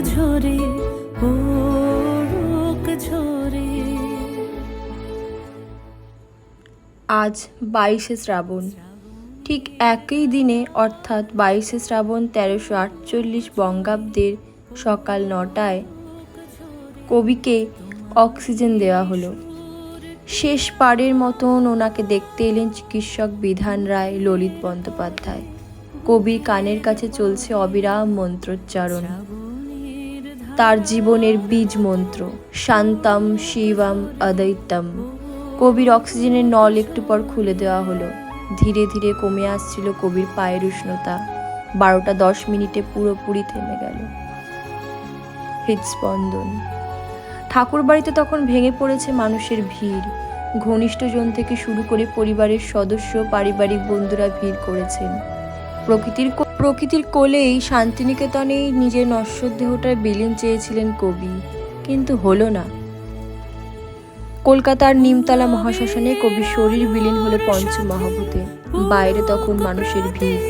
ঝরে পড়ুক ঝরে। আজ বাইশে শ্রাবণ। ঠিক একই দিনে, অর্থাৎ বাইশে শ্রাবণ তেরোশো আটচল্লিশ বঙ্গাব্দের সকাল নটায় কবিকে অক্সিজেন দেওয়া হলো। শেষ পাড়ের মতন ওনাকে দেখতে এলেন চিকিৎসক বিধান রায়, ললিত বন্দ্যোপাধ্যায়। কবির কানের কাছে চলছে অবিরাম মন্ত্রোচ্চারণ। তার জীবনের বীজ মন্ত্র। শান্তাম শিবম অদ্বৈতম। কবির অক্সিজেনের নল একটু পর খুলে দেওয়া হলো। ধীরে ধীরে কমে আসছিল কবির পায়ের উষ্ণতা। বারোটা দশ মিনিটে পুরোপুরি থেমে গেল। হৃদস্পন্দন। ঠাকুর বাড়িতে তখন ভেঙে পড়েছে মানুষের ভিড়। ঘনিষ্ঠজন থেকে শুরু করে পরিবারের সদস্য, পারিবারিক বন্ধুরা ভিড় করেছেন। প্রকৃতির প্রকৃতির কোলেই শান্তিনিকেতনেই নিজের নশ্বর দেহটার বিলীন চেয়েছিলেন কবি, কিন্তু হলো না। কলকাতার নিমতলা মহাশ্মশানে কবির শরীর বিলীন হলো পঞ্চমহাভূতে। বাইরে তখন মানুষের ভিড়।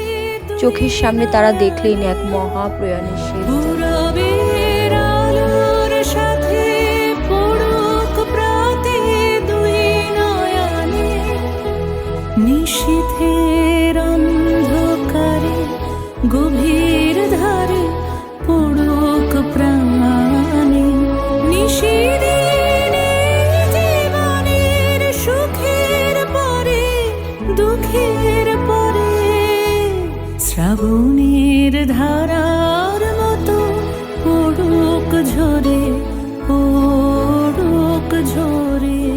চোখের সামনে তারা দেখলেন এক মহাপ্রয়াণের শেষ দুঃখের পরে শ্রাবণের ধারার মতো পড়ুক ঝরে পড়ুক ঝরে।